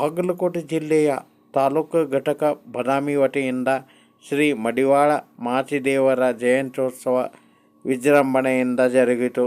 ಬಾಗಲಕೋಟೆ ಜಿಲ್ಲೆಯ ತಾಲೂಕು ಘಟಕ ಬದಾಮಿ ವತಿಯಿಂದ ಶ್ರೀ ಮಡಿವಾಳ ಮಾಚಿದೇವರ ಜಯಂತ್ಯೋತ್ಸವ ವಿಜೃಂಭಣೆಯಿಂದ ಜರುಗಿತು.